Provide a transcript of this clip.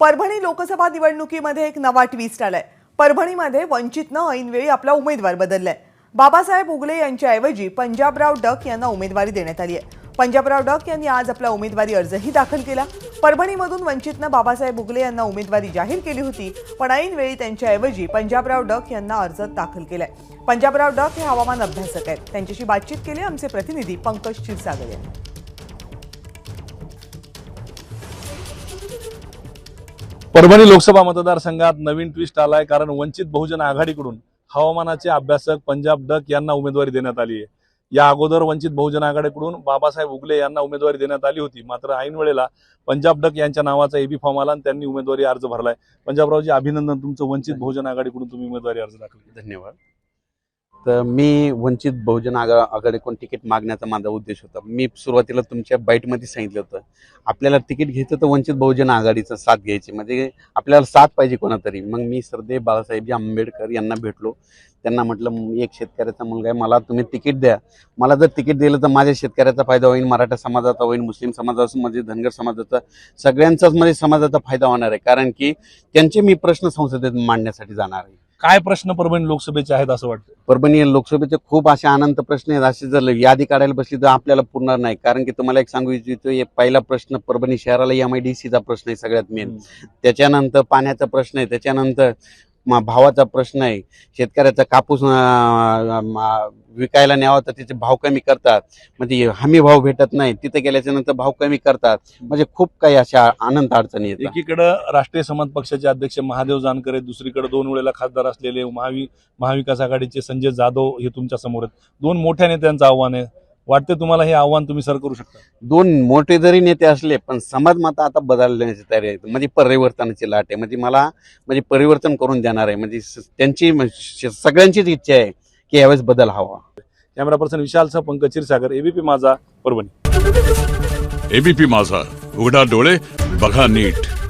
परभणी लोकसभा निवडणुकीमध्ये एक नवा ट्विस्ट आलाय. परभणीमध्ये वंचितनं ऐनवेळी आपला उमेदवार बदललाय. बाबासाहेब उगले यांच्याऐवजी पंजाबराव डक यांना उमेदवारी देण्यात आली आहे. पंजाबराव डक यांनी आज आपला उमेदवारी अर्जही दाखल केला. परभणीमधून वंचितनं बाबासाहेब उगले यांना उमेदवारी जाहीर केली होती पण ऐनवेळी त्यांच्याऐवजी पंजाबराव डक यांना अर्ज दाखल केलाय. पंजाबराव डक हे हवामान अभ्यासक आहेत. त्यांच्याशी बातचीत केली आमचे प्रतिनिधी पंकज क्षीरसागर यांनी. परभणी लोकसभा मतदारसंघात नवीन ट्विस्ट आलाय कारण वंचित बहुजन आघाडीकडून हवामानाचे अभ्यासक पंजाब डक यांना उमेदवारी देण्यात आली आहे. या अगोदर वंचित बहुजन आघाडीकडून बाबासाहेब उगले यांना उमेदवारी देण्यात आली होती. मात्र ऐन वेळेला पंजाब डक यांच्या नावाचा एबी फॉर्म आला आणि त्यांनी उमेदवारी अर्ज भरलाय. पंजाबरावजी अभिनंदन. तुमचं वंचित बहुजन आघाडीकडून तुम्ही उमेदवारी अर्ज दाखल धन्यवाद. तर मी वंचित बहुजन आघा आघाडीकडून तिकीट मागण्याचा माझा उद्देश होता. मी सुरुवातीला तुमच्या बाईटमध्ये सांगितलं होतं. आपल्याला तिकीट घ्यायचं तर वंचित बहुजन आघाडीचा साथ घ्यायची. म्हणजे आपल्याला साथ पाहिजे कोणातरी. मग मी सरदेव बाळासाहेबजी आंबेडकर यांना भेटलो. त्यांना म्हटलं एक शेतकऱ्याचा मुलगा आहे मला तुम्ही तिकीट द्या. मला जर तिकीट दिलं तर माझ्या शेतकऱ्याचा फायदा होईल मराठा समाजाचा होईल मुस्लिम समाजाचा म्हणजे धनगर समाजाचा सगळ्यांचाच म्हणजे समाजाचा फायदा होणार आहे. कारण की त्यांचे मी प्रश्न संसदेत मांडण्यासाठी जाणार आहे. काय प्रश्न परभणी लोकसभेचे आहेत असं वाटतं परभणी लोकसभेचे खूप असे अनंत प्रश्न आहेत. असे जर यादी काढायला बसली तर आपल्याला पुरणार नाही. कारण की तुम्हाला एक सांगू इच्छितो हे पहिला प्रश्न परभणी शहराला एम आय डी सीचा प्रश्न आहे सगळ्यात मेन त्याच्यानंतर पाण्याचा प्रश्न आहे. त्याच्यानंतर भावाचा प्रश्न आहे. शेतकऱ्याचा कापूस विकायला न्यावा तर त्याचे भाव कमी करतात. म्हणजे हमी भाव भेटत नाही. तिथे गेल्याच्यानंतर भाव कमी करतात. म्हणजे खूप काही अशा आनंद अडचणी आहेत एकीकडं राष्ट्रीय समाज पक्षाचे अध्यक्ष महादेव जानकर आहेत दुसरीकडे दोन वेळेला खासदार असलेले महावी महाविकास आघाडीचे संजय जाधव हे तुमच्यासमोर आहेत. दोन मोठ्या नेत्यांचं आव्हान आहे. वाटते तुम्हाला हे आव्हान तुम्ही सर करू शकता? दोन मोठे जरी नेते असले पण समाज माता आता बदलण्याची तयारी आहे. म्हणजे परिवर्तनाची लाट आहे. म्हणजे मला म्हणजे परिवर्तन करून देणार आहे. म्हणजे स- त्यांची म- श- सगळ्यांचीच इच्छा आहे की यावेळेस बदल हवा. कॅमेरा पर्सन विशालसह पंकज क्षीरसागर एबीपी माझा परभणी. एबीपी माझा. उघडा डोळे बघा नीट.